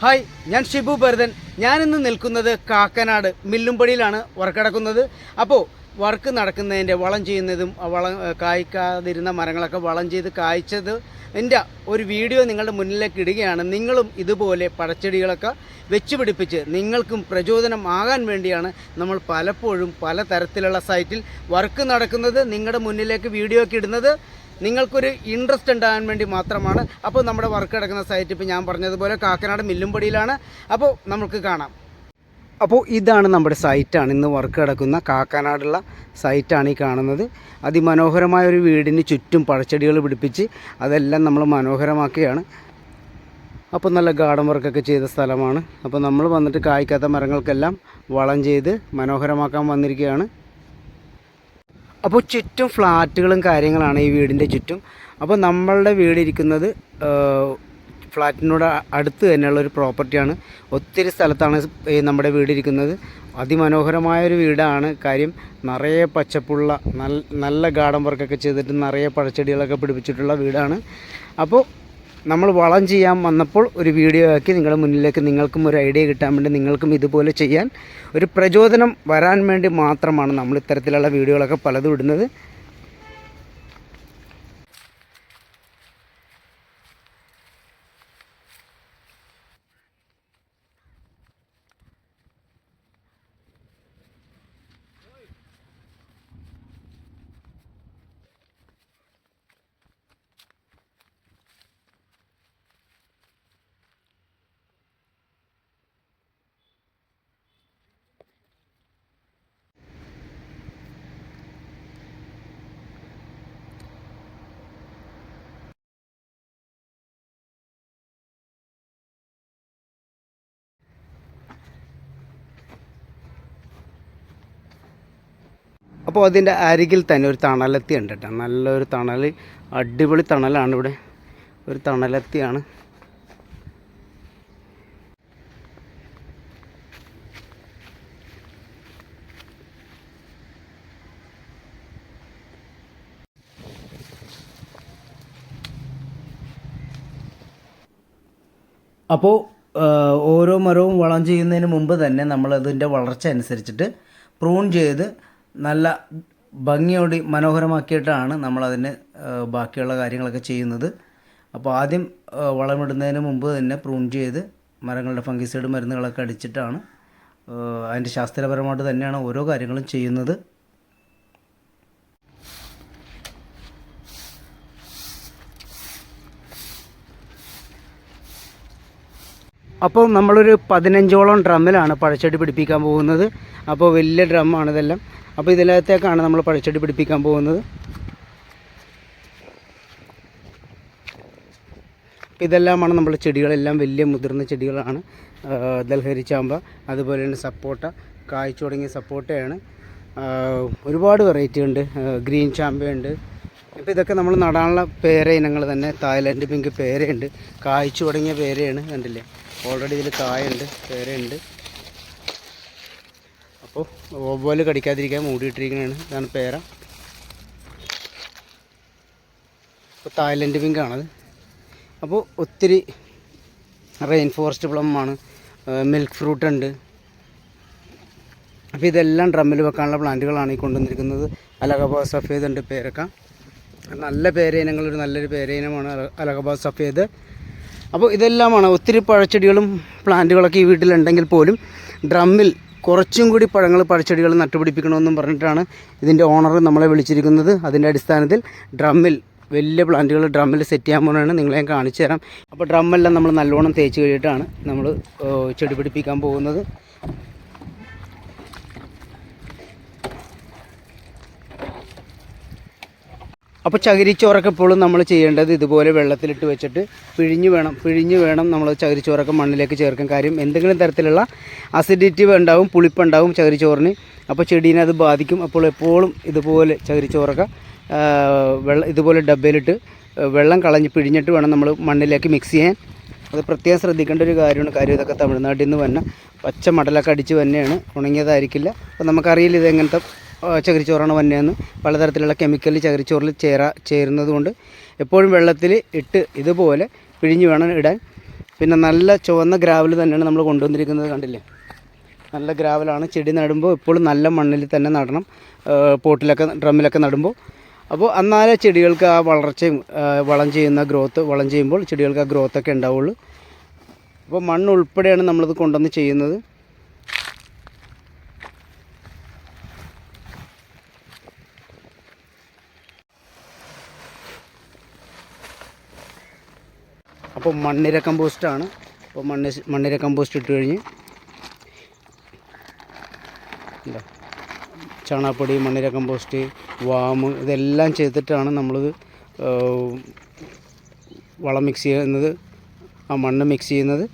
Hi ഞാൻ ഷിബു ഭരതൻ. ഞാനിന്ന് നിൽക്കുന്നത് കാക്കനാട് മില്ലുംപടിയിലാണ് വർക്ക് നടക്കുന്നത്. അപ്പോൾ വർക്ക് നടക്കുന്നതിന്റെ വളം ചെയ്യുന്നതും വളം കായ്ക്കാതിരുന്ന മരങ്ങളൊക്കെ വളം ചെയ്ത് കായ്ച്ചത് എന്റെ ഒരു വീഡിയോ നിങ്ങളുടെ മുന്നിലേക്ക് ഇടുകയാണ്. നിങ്ങളും ഇതുപോലെ പഴച്ചെടികളൊക്കെ വെച്ച് പിടിപ്പിച്ച് നിങ്ങൾക്കും പ്രചോദനം ആകാൻ വേണ്ടിയാണ് നമ്മൾ പലപ്പോഴും പല തരത്തിലുള്ള സൈറ്റിൽ വർക്ക് നടക്കുന്നത്. നിങ്ങളുടെ മുന്നിലേക്ക് വീഡിയോ ഒക്കെ ഇടുന്നത് നിങ്ങൾക്കൊരു ഇൻട്രസ്റ്റ് ഉണ്ടാകാൻ വേണ്ടി മാത്രമാണ്. അപ്പോൾ നമ്മുടെ വർക്ക് കിടക്കുന്ന സൈറ്റ് ഇപ്പോൾ ഞാൻ പറഞ്ഞതുപോലെ കാക്കനാട് മില്ലുംപടിയിലാണ്. അപ്പോൾ നമുക്ക് കാണാം. അപ്പോൾ ഇതാണ് നമ്മുടെ സൈറ്റാണ് ഇന്ന് വർക്ക് കിടക്കുന്ന കാക്കനാടുള്ള സൈറ്റാണ് ഈ കാണുന്നത്. അതിമനോഹരമായ ഒരു വീടിന് ചുറ്റും പഴച്ചെടികൾ പിടിപ്പിച്ച് അതെല്ലാം നമ്മൾ മനോഹരമാക്കുകയാണ് അപ്പോൾ നല്ല ഗാർഡൻ വർക്കൊക്കെ ചെയ്ത സ്ഥലമാണ്. അപ്പോൾ നമ്മൾ വന്നിട്ട് കായ്ക്കാത്ത മരങ്ങൾക്കെല്ലാം വളം ചെയ്ത് മനോഹരമാക്കാൻ വന്നിരിക്കുകയാണ്. അപ്പോൾ ചുറ്റും ഫ്ലാറ്റുകളും കാര്യങ്ങളാണ് ഈ വീടിന്റെ ചുറ്റും. അപ്പോൾ നമ്മളുടെ വീടിരിക്കുന്നത് ഫ്ലാറ്റിനോട് അടുത്ത് തന്നെയുള്ള ഒരു പ്രോപ്പർട്ടിയാണ്. ഒത്തിരി സ്ഥലത്താണ് നമ്മുടെ വീടിരിക്കുന്നത്. അതിമനോഹരമായൊരു വീടാണ്. കാര്യം നിറയെ പച്ചപ്പുള്ള നല്ല ഗാർഡൻ വർക്കൊക്കെ ചെയ്തിട്ട് നിറയെ പഴച്ചെടികളൊക്കെ പിടിപ്പിച്ചിട്ടുള്ള വീടാണ്. അപ്പോൾ നമ്മൾ വളം ചെയ്യാൻ വന്നപ്പോൾ ഒരു വീഡിയോ ആക്കി നിങ്ങളുടെ മുന്നിലേക്ക് നിങ്ങൾക്കും ഒരു ഐഡിയ കിട്ടാൻ വേണ്ടി നിങ്ങൾക്കും ഇതുപോലെ ചെയ്യാൻ ഒരു പ്രചോദനം വരാൻ വേണ്ടി മാത്രമാണ് നമ്മൾ ഇത്തരത്തിലുള്ള വീഡിയോകളൊക്കെ പലതും ഇടുന്നത്. അപ്പോൾ അതിന്റെ അരികിൽ തന്നെ ഒരു തണലത്തി ഉണ്ട് കേട്ടോ. നല്ലൊരു തണൽ അടിപൊളി തണലാണ് ഇവിടെ. ഒരു തണലത്തിയാണ്. അപ്പോൾ ഓരോ മരവും വളം ചെയ്യുന്നതിന് മുമ്പ് തന്നെ നമ്മളതിന്റെ വളർച്ച അനുസരിച്ചിട്ട് പ്രൂൺ ചെയ്ത് നല്ല ഭംഗിയോടെ മനോഹരമാക്കിയിട്ടാണ് നമ്മളതിന് ബാക്കിയുള്ള കാര്യങ്ങളൊക്കെ ചെയ്യുന്നത്. അപ്പോൾ ആദ്യം വളമിടുന്നതിന് മുമ്പ് തന്നെ പ്രൂൺ ചെയ്ത് മരങ്ങളുടെ ഫംഗിസൈഡ് മരുന്നുകളൊക്കെ അടിച്ചിട്ടാണ് അതിന്റെ ശാസ്ത്രപരമായിട്ട് തന്നെയാണ് ഓരോ കാര്യങ്ങളും ചെയ്യുന്നത്. അപ്പോൾ നമ്മളൊരു പതിനഞ്ചോളം ഡ്രമ്മിലാണ് പഴച്ചെടി പിടിപ്പിക്കാൻ പോകുന്നത്. അപ്പോൾ വലിയ ഡ്രമ്മാണ് ഇതെല്ലാം. അപ്പോൾ ഇതിനകത്തേക്കാണ് നമ്മൾ പഴച്ചെടി പിടിപ്പിക്കാൻ പോകുന്നത്. ഇതെല്ലാമാണ് നമ്മൾ ചെടികളെല്ലാം വലിയ മുതിർന്ന ചെടികളാണ്. ദൽഹരി ചാമ്പ അതുപോലെ തന്നെ സപ്പോട്ട കായ്ച്ചു തുടങ്ങിയ സപ്പോട്ടയാണ്. ഒരുപാട് വെറൈറ്റി ഉണ്ട്. ഗ്രീൻ ചാമ്പയുണ്ട്. ഇപ്പോൾ ഇതൊക്കെ നമ്മൾ നടാനുള്ള പേര ഇനങ്ങൾ തന്നെ. തായ്ലൻഡ് പിങ്ക് പേരയുണ്ട്. കായ്ച്ചു തുടങ്ങിയ പേരയാണ് കണ്ടില്ലേ? ഓൾറെഡി ഇതിൽ കായുണ്ട് പേരയുണ്ട്. അപ്പോൾ ഓവോൽ കടിക്കാതിരിക്കാൻ മൂടിയിട്ടിരിക്കുന്നതാണ് ഇതാണ് പേര. അപ്പോൾ തായ്ലൻഡ് പിങ്കാണത് അപ്പോൾ ഒത്തിരി റെയിൻ ഫോറസ്റ്റ് പ്ലമാണ് മിൽക്ക് ഫ്രൂട്ട് ഉണ്ട്. അപ്പോൾ ഇതെല്ലാം ഡ്രമ്മിൽ വെക്കാനുള്ള പ്ലാന്റുകളാണ് ഈ കൊണ്ടുവന്നിരിക്കുന്നത്. അലഹബാദ് സഫേദ് ഉണ്ട് പേരക്ക. നല്ല പേരയിനങ്ങൾ ഒരു നല്ലൊരു പേരയിനമാണ് അല- അലഹബാദ് സഫേദ്. അപ്പോൾ ഇതെല്ലാമാണ്. ഒത്തിരി പഴച്ചെടികളും പ്ലാന്റുകളൊക്കെ ഈ വീട്ടിലുണ്ടെങ്കിൽ പോലും ഡ്രമ്മിൽ കുറച്ചും കൂടി പഴങ്ങൾ പഴച്ചെടികൾ നട്ടുപിടിപ്പിക്കണമെന്നും പറഞ്ഞിട്ടാണ് ഇതിന്റെ ഓണർ നമ്മളെ വിളിച്ചിരിക്കുന്നത്. അതിന്റെ അടിസ്ഥാനത്തിൽ ഡ്രമ്മിൽ വലിയ പ്ലാന്റുകൾ ഡ്രമ്മിൽ സെറ്റ് ചെയ്യാൻ പോകുന്നതാണ് നിങ്ങളെ ഞാൻ കാണിച്ചു തരാം. അപ്പോൾ ഡ്രമ്മെല്ലാം നമ്മൾ നല്ലോണം തേച്ച് കഴിഞ്ഞിട്ടാണ് നമ്മൾ ചെടി പിടിപ്പിക്കാൻ പോകുന്നത്. അപ്പോൾ ചകിരിച്ചോറൊക്കെ എപ്പോഴും നമ്മൾ ചെയ്യേണ്ടത് ഇതുപോലെ വെള്ളത്തിലിട്ട് വെച്ചിട്ട് പിഴിഞ്ഞ് വേണം പിഴിഞ്ഞ് വേണം നമ്മൾ ചകിരിച്ചോറൊക്കെ മണ്ണിലേക്ക് ചേർക്കാൻ കാര്യം എന്തെങ്കിലും തരത്തിലുള്ള അസിഡിറ്റി ഉണ്ടാവും പുളിപ്പുണ്ടാവും ചകിരിച്ചോറിന്. അപ്പോൾ ചെടീനെ അത് ബാധിക്കും. അപ്പോൾ എപ്പോഴും ഇതുപോലെ ചകിരിച്ചോറൊക്കെ വെള്ളം ഇതുപോലെ ഡബ്ബയിലിട്ട് വെള്ളം കളഞ്ഞ് പിഴിഞ്ഞിട്ട് വേണം നമ്മൾ മണ്ണിലേക്ക് മിക്സ് ചെയ്യാൻ. അത് പ്രത്യേകം ശ്രദ്ധിക്കേണ്ട ഒരു കാര്യമാണ്. കാര്യം ഇതൊക്കെ തമിഴ്നാട്ടിൽ നിന്ന് വന്ന പച്ച മടലൊക്കെ അടിച്ച് തന്നെയാണ് ഉണങ്ങിയതായിരിക്കില്ല. അപ്പോൾ നമുക്കറിയില്ല ഇത് എങ്ങനത്തെ ആ, ചകിരിച്ചോറാണ് വന്നതെന്ന് പലതരത്തിലുള്ള കെമിക്കൽ ചകിരിച്ചോറിൽ ചേരാ ചേരുന്നത് കൊണ്ട് എപ്പോഴും വെള്ളത്തിൽ ഇട്ട് ഇതുപോലെ പിഴിഞ്ഞ് വേണം ഇടാൻ. പിന്നെ നല്ല ചുവന്ന ഗ്രാവൽ തന്നെയാണ് നമ്മൾ കൊണ്ടുവന്നിരിക്കുന്നത് കണ്ടില്ലേ? നല്ല ഗ്രാവലാണ്. ചെടി നടുമ്പോൾ എപ്പോഴും നല്ല മണ്ണിൽ തന്നെ നടണം. പോട്ടിലൊക്കെ ഡ്രമ്മിലൊക്കെ നടുമ്പോൾ. അപ്പോൾ എന്നാലേ ചെടികൾക്ക് ആ വളർച്ചയും വളം ചെയ്യുന്ന ഗ്രോത്ത് വളം ചെയ്യുമ്പോൾ ചെടികൾക്ക് ആ ഗ്രോത്തൊക്കെ ഉണ്ടാവുള്ളൂ. അപ്പോൾ മണ്ണ് ഉൾപ്പെടെയാണ് നമ്മളിത് കൊണ്ടുവന്ന് ചെയ്യുന്നത്. അപ്പോൾ മണ്ണിര കമ്പോസ്റ്റാണ്. അപ്പോൾ മണ്ണ് മണ്ണിര കമ്പോസ്റ്റ് ഇട്ട് കഴിഞ്ഞ് ചാണാപ്പൊടി മണ്ണിര കമ്പോസ്റ്റ് വാമ് ഇതെല്ലാം ചെയ്തിട്ടാണ് നമ്മളിത് വളം മിക്സ് ചെയ്യുന്നത് ആ മണ്ണ് മിക്സ് ചെയ്യുന്നത്.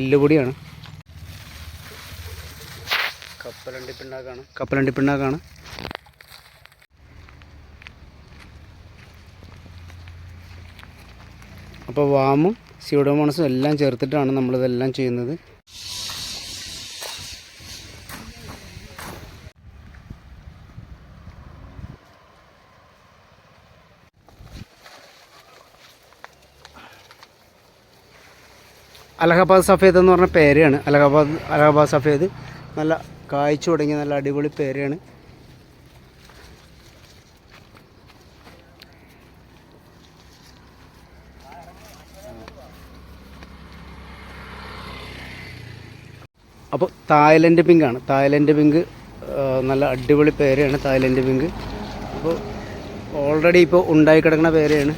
എല്ലുപൊടിയാണ്. കപ്പലണ്ടി പിണ്ണാക്കാണ് അപ്പോൾ വാമും സ്യൂഡോമോണസും എല്ലാം ചേർത്തിട്ടാണ് നമ്മളിതെല്ലാം ചെയ്യുന്നത്. അലഹബാദ് സഫേദ് എന്ന് പറഞ്ഞ പേരെയാണ്. അലഹബാദ് അലഹബാദ് സഫേദ്. നല്ല കായ്ച്ചു തുടങ്ങിയ നല്ല അടിപൊളി പേരാണ് അപ്പോൾ തായ്ലൻഡ് പിങ്കാണ് തായ്ലൻഡ് പിങ്ക് നല്ല അടിപൊളി പേരയാണ് തായ്ലൻഡ് പിങ്ക്. അപ്പോൾ ഓൾറെഡി ഇപ്പോൾ ഉണ്ടായി കിടക്കുന്ന പേരയാണ്.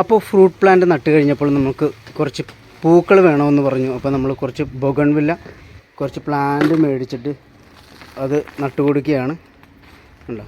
അപ്പോൾ ഫ്രൂട്ട് പ്ലാന്റ് നട്ട് കഴിഞ്ഞപ്പോൾ നമുക്ക് കുറച്ച് പൂക്കൾ വേണമെന്ന് പറഞ്ഞു. അപ്പോൾ നമ്മൾ കുറച്ച് ബൊഗൺവില്ല കുറച്ച് പ്ലാന്റ് മേടിച്ചിട്ട് അത് നട്ടുകൊടുക്കുകയാണ്. ഉണ്ടോ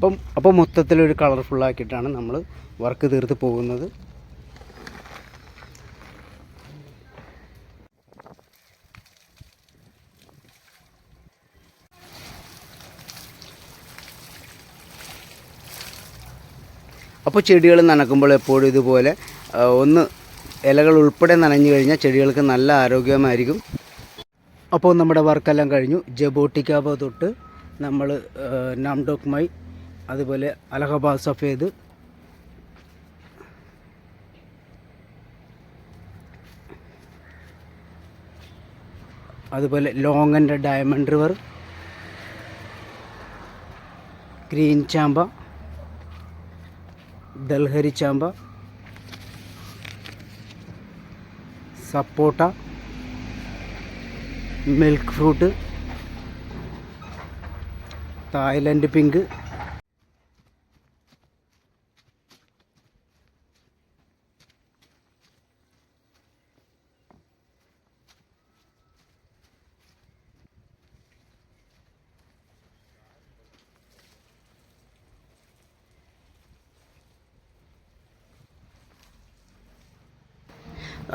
അപ്പം അപ്പോൾ മൊത്തത്തിലൊരു കളർഫുള്ളാക്കിയിട്ടാണ് നമ്മൾ വർക്ക് തീർത്ത് പോകുന്നത്. അപ്പോൾ ചെടികൾ നനക്കുമ്പോൾ എപ്പോഴും ഇതുപോലെ ഒന്ന് ഇലകൾ ഉൾപ്പെടെ നനഞ്ഞു കഴിഞ്ഞാൽ ചെടികൾക്ക് നല്ല ആരോഗ്യമായിരിക്കും. അപ്പോൾ നമ്മുടെ വർക്കെല്ലാം കഴിഞ്ഞു. ജബോട്ടിക്കാവ തൊട്ട് നമ്മൾ നാംഡോക്മായി അതുപോലെ അലഹബാദ് സഫേദ്. അതുപോലെ long and diamond river. Green ചാമ്പ. ദൽഹരി ചാമ്പ. സപ്പോട്ട. Milk fruit. Thailand pink.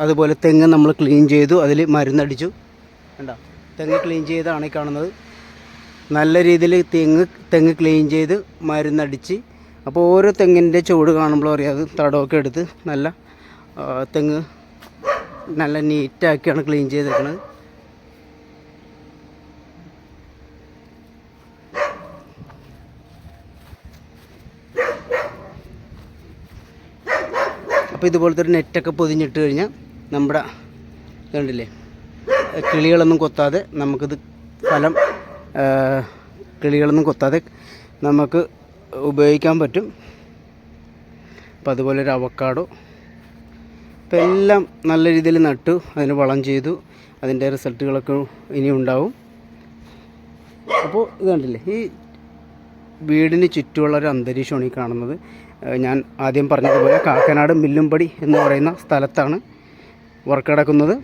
അതുപോലെ തെങ്ങ് നമ്മൾ ക്ലീൻ ചെയ്തു അതിൽ മരുന്നടിച്ചു. കണ്ടോ? തെങ്ങ് ക്ലീൻ ചെയ്താണ് കാണുന്നത്. നല്ല രീതിയിൽ തെങ്ങ് തെങ്ങ് ക്ലീൻ ചെയ്ത് മരുന്നടിച്ച് അപ്പോൾ ഓരോ തെങ്ങിന്റെ ചുവട് കാണുമ്പോൾ അറിയാം അത് തടമൊക്കെ എടുത്ത് നല്ല തെങ്ങ് നല്ല നീറ്റാക്കിയാണ് ക്ലീൻ ചെയ്തേക്കുന്നത് അപ്പോൾ ഇതുപോലത്തെ ഒരു നെറ്റൊക്കെ പൊതിഞ്ഞിട്ട് കഴിഞ്ഞാൽ നമ്മുടെ കണ്ടില്ലേ കിളികളൊന്നും കൊത്താതെ നമുക്കിത് ഫലം കിളികളൊന്നും കൊത്താതെ നമുക്ക് ഉപയോഗിക്കാൻ പറ്റും. അപ്പോൾ അതുപോലെ ഒരു അവക്കാടോ. അപ്പോൾ എല്ലാം നല്ല രീതിയിൽ നട്ടു അതിന് വളം ചെയ്തു അതിന്റെ റിസൾട്ടുകളൊക്കെ ഇനി ഉണ്ടാവും. അപ്പോൾ ഇത് കണ്ടില്ലേ ഈ വീടിന് ചുറ്റുമുള്ള ഒരു അന്തരീക്ഷമാണ് ഈ കാണുന്നത്. ഞാൻ ആദ്യം പറഞ്ഞതുപോലെ കാക്കനാട് മില്ലുംപടി എന്ന് പറയുന്ന സ്ഥലത്താണ് വർക്ക് നടക്കുന്നത്.